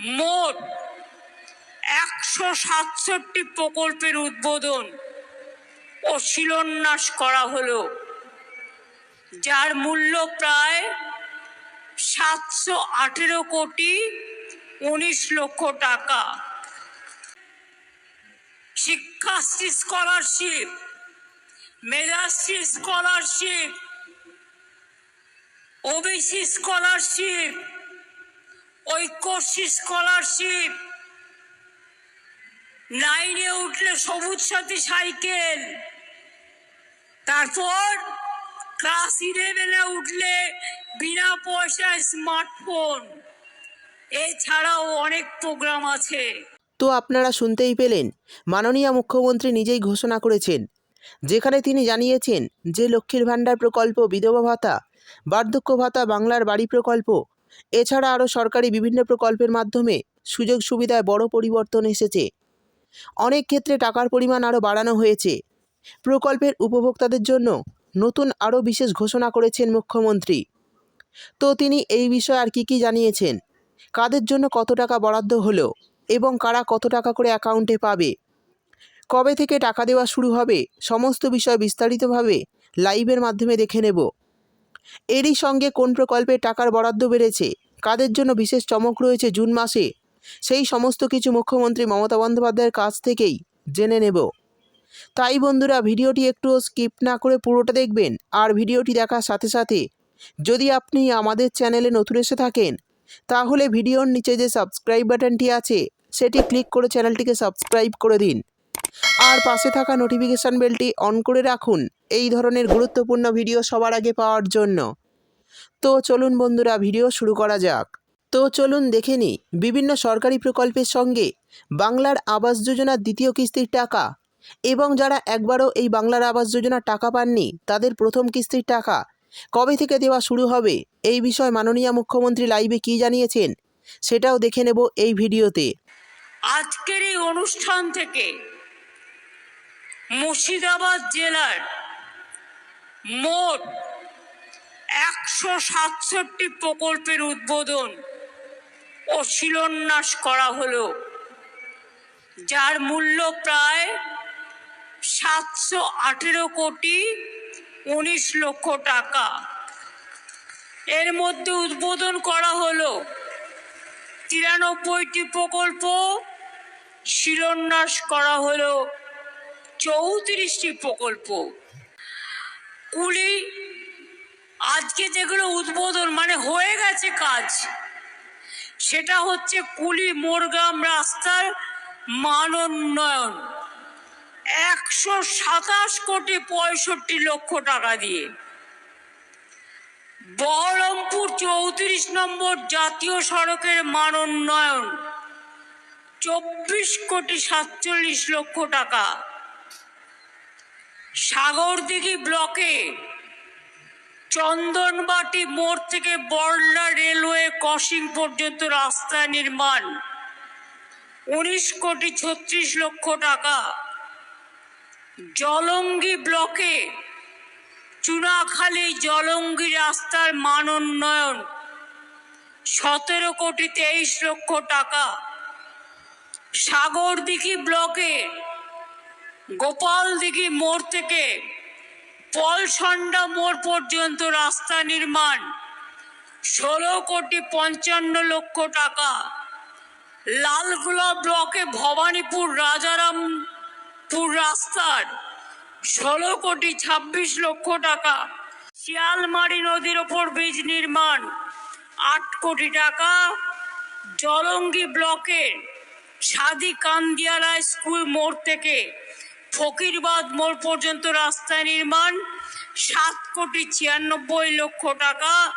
মোট একশো সাতষট্টি প্রকল্পের উদ্বোধন ও শিলান্যাস করা হলো, যার মূল্য প্রায় সাতশো আঠেরো কোটি উনিশ লক্ষ টাকা। Shikshashree scholarship, Medhashree scholarship, OBC scholarship Aikyashree scholarship. নাইনে উঠলে সবুজ সাথী সাইকেল। তারপর ক্লাস ইলেভেনে উঠলে বিনা পয়সায় স্মার্টফোন। এছাড়াও অনেক প্রোগ্রাম আছে। তো আপনারা শুনতেই পেলেন, মাননীয় মুখ্যমন্ত্রী নিজেই ঘোষণা করেছেন, যেখানে তিনি জানিয়েছেন যে লক্ষ্মীর ভাণ্ডার প্রকল্প বিধবা ভাতা, বার্ধক্য ভাতা বাংলার বাড়ি প্রকল্প এছাড়া আরও সরকারি বিভিন্ন প্রকল্পের মাধ্যমে সুযোগ সুবিধায় বড় পরিবর্তন এসেছে। অনেক ক্ষেত্রে টাকার পরিমাণ আরও বাড়ানো হয়েছে। প্রকল্পের উপভোক্তাদের জন্য নতুন আরও বিশেষ ঘোষণা করেছেন মুখ্যমন্ত্রী। তো তিনি এই বিষয়ে আর কি কি জানিয়েছেন? কাদের জন্য কত টাকা বরাদ্দ হলো? এবং কারা কত টাকা করে অ্যাকাউন্টে পাবে? কবে থেকে টাকা দেওয়া শুরু হবে? সমস্ত বিষয় বিস্তারিতভাবে লাইভের মাধ্যমে দেখে নেব। এরই সঙ্গে কোন প্রকল্পে টাকার বরাদ্দ বেড়েছে? কাদের জন্য বিশেষ চমক রয়েছে জুন মাসে? সেই সমস্ত কিছু মুখ্যমন্ত্রী মমতা বন্দ্যোপাধ্যায়ের কাছ থেকেই জেনে নেব। তাই বন্ধুরা, ভিডিওটি একটু স্কিপ না করে পুরোটা দেখবেন আর ভিডিওটি দেখার সাথে সাথে যদি আপনি আমাদের চ্যানেলে নতুন এসে থাকেন, তাহলে ভিডিওর নিচে যে সাবস্ক্রাইব বাটনটি আছে, সেটি ক্লিক করে চ্যানেলটিকে সাবস্ক্রাইব করে দিন। আর পাশে থাকা নোটিফিকেশান বেলটি অন করে রাখুন। এই ধরনের গুরুত্বপূর্ণ ভিডিও সবার আগে পাওয়ার জন্য। তো চলুন বন্ধুরা ভিডিও শুরু করা যাক। তো চলুন দেখে নিই, বিভিন্ন সরকারি প্রকল্পের সঙ্গে বাংলার আবাস যোজনার দ্বিতীয় কিস্তির টাকা এবং যারা একবারও এই বাংলার আবাস যোজনার টাকা পাননি, তাদের প্রথম কিস্তির টাকা কবে থেকে দেওয়া শুরু হবে? এই বিষয়ে মাননীয় মুখ্যমন্ত্রী লাইভে কী জানিয়েছেন? সেটাও দেখে নেব এই ভিডিওতে আজকের এই অনুষ্ঠান থেকে মুর্শিদাবাদ জেলার মোট একশো সাতষট্টি প্রকল্পের উদ্বোধন ও শিলান্যাস করা হলো, যার মূল্য প্রায় সাতশো আঠেরো কোটি উনিশ লক্ষ টাকা। এর মধ্যে উদ্বোধন করা হলো তিরানব্বইটি প্রকল্প, শিলান্যাস করা হলো চৌত্রিশটি প্রকল্প। কুড়ি, আজকে যেগুলো উদ্বোধন মানে হয়ে গেছে কাজ, সেটা হচ্ছে কুলি মোরগ্রাম রাস্তার মান উন্নয়ন একশো সাতাশ কোটি পঁয়ষট্টি লক্ষ টাকা দিয়ে। বহরমপুর চৌত্রিশ নম্বর জাতীয় সড়কের মান উন্নয়ন চব্বিশ কোটি সাতচল্লিশ লক্ষ টাকা। সাগরদিঘি ব্লকে চন্দনবাটি মোড় থেকে বড়লা রেলওয়ে ক্রসিং পর্যন্ত রাস্তা নির্মাণ। উনিশ কোটি ছত্রিশ লক্ষ টাকা। জলঙ্গি ব্লকে চুনাখালী জলঙ্গি রাস্তার মান উন্নয়ন সতেরো কোটি তেইশ লক্ষ টাকা। সাগরদিঘি ব্লকে গোপালদিঘি মোড় থেকে পলসন্ডা মোড় পর্যন্ত রাস্তা নির্মাণ, ষোলো কোটি পঞ্চান্ন লক্ষ টাকা। লালগুলা ব্লকে ভবানীপুর রাজারামপুর রাস্তার ষোলো কোটি ছাব্বিশ লক্ষ টাকা। শিয়ালমারি নদীর ওপর ব্রিজ নির্মাণ, আট কোটি টাকা। জলঙ্গি ব্লকের সাদি কান্দিয়ালা স্কুল মোড় থেকে ফকিরবাদ মোড় পর্যন্ত রাস্তা নির্মাণ, সাত কোটি ছিয়ানব্বই লক্ষ টাকা।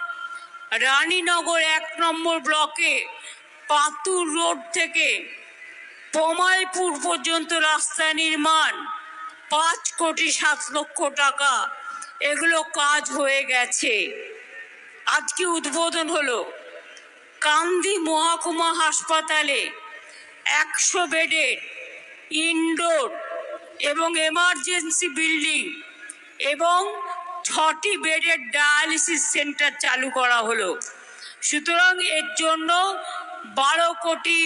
রানীনগর এক নম্বর ব্লকে পাতুর রোড থেকে পমাইপুর পর্যন্ত রাস্তা নির্মাণ, পাঁচ কোটি সাত লক্ষ টাকা। এগুলো কাজ হয়ে গেছে। আজকে উদ্বোধন হলো? কান্দি মহকুমা হাসপাতালে একশো বেডের ইনডোর এবং এমার্জেন্সি বিল্ডিং এবং ছটি বেডের ডায়ালিসিস সেন্টার চালু করা হলো। সুতরাং এর জন্য বারো কোটি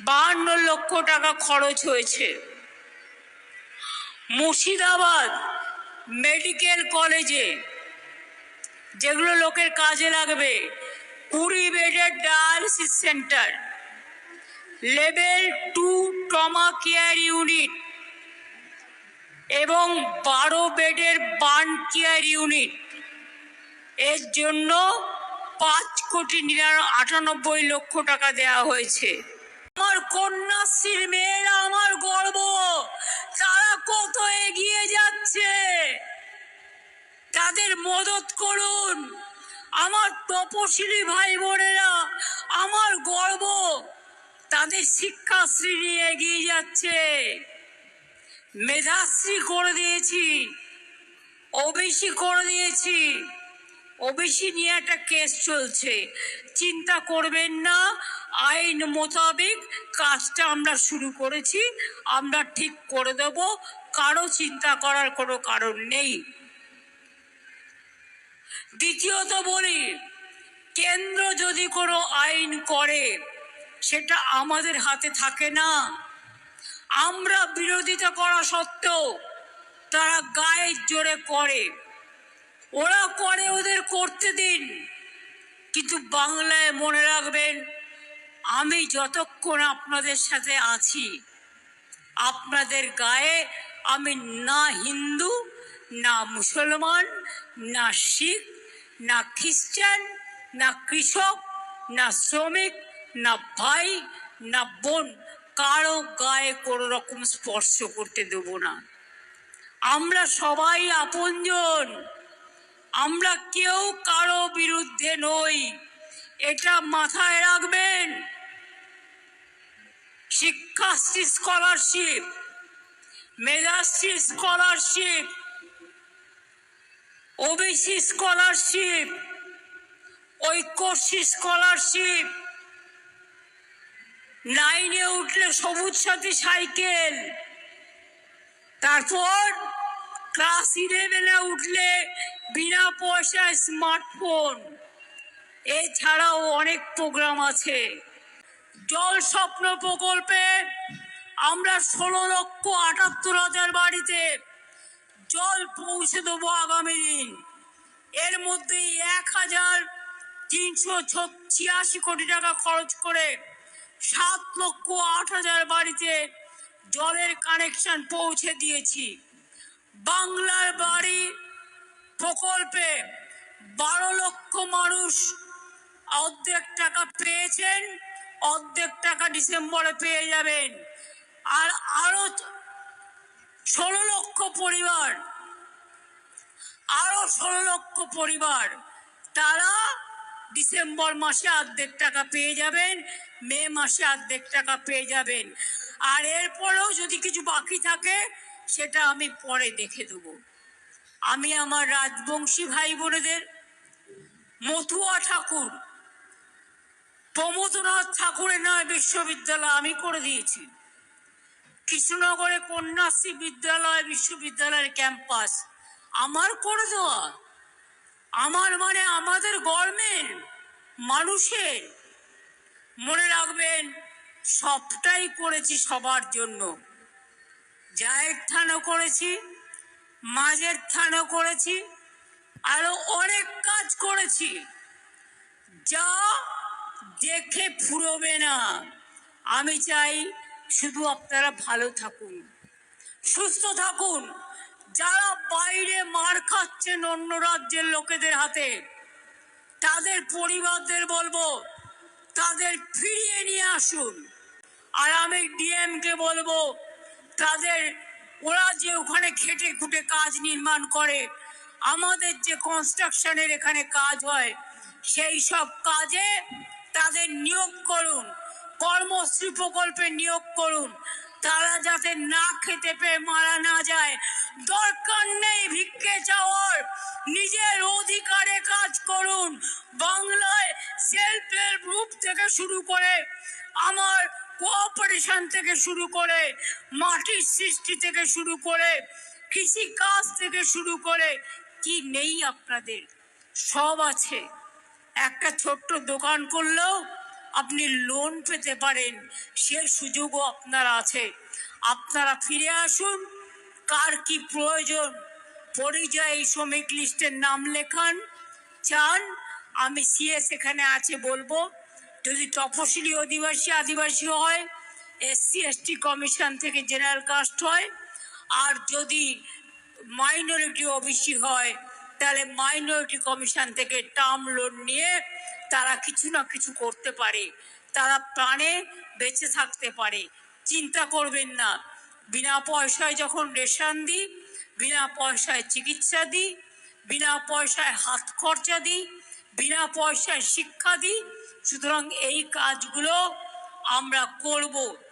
বাহান্ন লক্ষ টাকা খরচ হয়েছে। মুর্শিদাবাদ মেডিকেল কলেজে যেগুলো লোকের কাজে লাগবে, কুড়ি বেডের dialysis centre level two trauma care unit এবং বারো বেডের বার্ন কেয়ার ইউনিট। এর জন্য পাঁচ কোটি আটানব্বই লক্ষ টাকা দেওয়া হয়েছে। আমার কন্যাশ্রীর মেয়েরা আমার গর্ব। তারা কত এগিয়ে যাচ্ছে? তাদের মদত করুন। আমার তপশিলি ভাই বোনেরা তাদের শিক্ষাশ্রী নিয়ে এগিয়ে যাচ্ছে। মেধাশ্রী করে দিয়েছি, ওবিসি করে দিয়েছি। ওবিসি নিয়ে একটা কেস চলছে। চিন্তা করবেন না, আইন মোতাবেক কাজটা আমরা শুরু করেছি, আমরা ঠিক করে দেব, কারও চিন্তা করার কোনো কারণ নেই। দ্বিতীয়ত বলি, কেন্দ্র যদি কোনো আইন করে সেটা আমাদের হাতে থাকে না। আমরা বিরোধিতা করা সত্ত্বেও তারা গায়ের জোরে করে। ওরা করে ওদের করতে দিন। কিন্তু বাংলায় মনে রাখবেন, আমি যতক্ষণ আপনাদের সাথে আছি, আপনাদের গায়ে আমি না হিন্দু, না মুসলমান, না শিখ, না খ্রিস্টান, না কৃষক, না শ্রমিক না ভাই, না বোন, কারও গায়ে কোনো রকম স্পর্শ করতে দেব না। আমরা সবাই আপনজন। আমরা কেউ কারও বিরুদ্ধে নই। এটা মাথায় রাখবেন। Shikshashree scholarship, Medhashree scholarship, OBC scholarship, Aikyashree scholarship নাইনে উঠলে সবুজ সাথী সাইকেল। তারপর ক্লাস ইলেভেনে উঠলে বিনা পয়সায় স্মার্টফোন। এছাড়াও অনেক প্রোগ্রাম আছে। জল স্বপ্ন প্রকল্পে আমরা ষোলো লক্ষ আটাত্তর হাজার বাড়িতে জল পৌঁছে দেবো আগামী দিন। এর মধ্যে এক হাজার তিনশো ছিয়াশি কোটি টাকা খরচ করে সাত লক্ষ আট হাজার বাড়িতে জলের কানেকশন পৌঁছে দিয়েছি। বাংলার বাড়ি প্রকল্পে বারো লক্ষ মানুষ অর্ধেক টাকা পেয়েছেন, অর্ধেক টাকা ডিসেম্বরে পেয়ে যাবেন। আর আরও ষোলো লক্ষ পরিবার, আরও ষোলো লক্ষ পরিবার, তারা ডিসেম্বর মাসে অর্ধেক টাকা পেয়ে যাবেন, মে মাসে অর্ধেক টাকা পেয়ে যাবেন। আর এরপরেও যদি কিছু বাকি থাকে, সেটা আমি পরে দেখে দেবো। আমি আমার রাজবংশী ভাই বোনেদের মথুয়া ঠাকুর, প্রমোদনাথ ঠাকুরের নয় বিশ্ববিদ্যালয় আমি করে দিয়েছি। কৃষ্ণনগরে কন্যাশ্রী বিদ্যালয়, বিশ্ববিদ্যালয়ের ক্যাম্পাস আমার করে দেওয়া। আমার মানে আমাদের গভর্নমেন্ট মানুষের মনে রাখবেন, সবটাই করেছি সবার জন্য। জায়ের থানও করেছি, মাঝের থানও করেছি, আরও অনেক কাজ করেছি। যা দেখে ফুরবে না। আমি চাই শুধু আপনারা ভালো থাকুন, সুস্থ থাকুন। যারা বাইরে মার খাচ্ছেন অন্য রাজ্যের লোকেদের হাতে, তাদের পরিবারদের বলব, তাদের ফিরিয়ে নিয়ে আসুন। আর আমি ডিএমকে বলব, তাদের, ওরা যে ওখানে খেটে খুটে কাজ নির্মাণ করে, আমাদের যে কনস্ট্রাকশনের এখানে কাজ হয়, সেই সব কাজে তাদের নিয়োগ করুন, কর্মশ্রী প্রকল্পে নিয়োগ করুন। তারা যাতে না খেতে পেয়ে মারা না যায়। দরকার নেই ভিক্ষে চাওয়ার। নিজের অধিকারে কাজ করুন। বাংলায় সেলফ হেল্প গ্রুপ থেকে শুরু করে, আমার কোঅপারেশন থেকে শুরু করে, মাটির সৃষ্টি থেকে শুরু করে কৃষি কাজ থেকে শুরু করে, কি নেই আপনাদের? সব আছে। একটা ছোট্ট দোকান করলেও আপনি লোন পেতে পারেন সেই সুযোগও আপনার আছে। আপনারা ফিরে আসুন, কার কি প্রয়োজন, পরিযায়ী শ্রমিক লিস্টের নাম লেখান, চান, আমি সিএস এখানে আছে বলব। যদি তপশিলি অধিবাসী, আদিবাসী হয় এসসি এসটি কমিশন থেকে জেনারেল কাস্ট হয়, আর যদি মাইনরিটি ওবিসি হয়, তাহলে মাইনরিটি কমিশন থেকে টার্ম লোন নিয়ে তারা কিছু না কিছু করতে পারে। তারা প্রাণে বেঁচে থাকতে পারে। চিন্তা করবেন না। বিনা পয়সায় যখন রেশন দিই, বিনা পয়সায় চিকিৎসা দিই, বিনা পয়সায় হাত খরচা দিই, বিনা পয়সায় শিক্ষা দিই, সুতরাং এই কাজগুলো আমরা করব।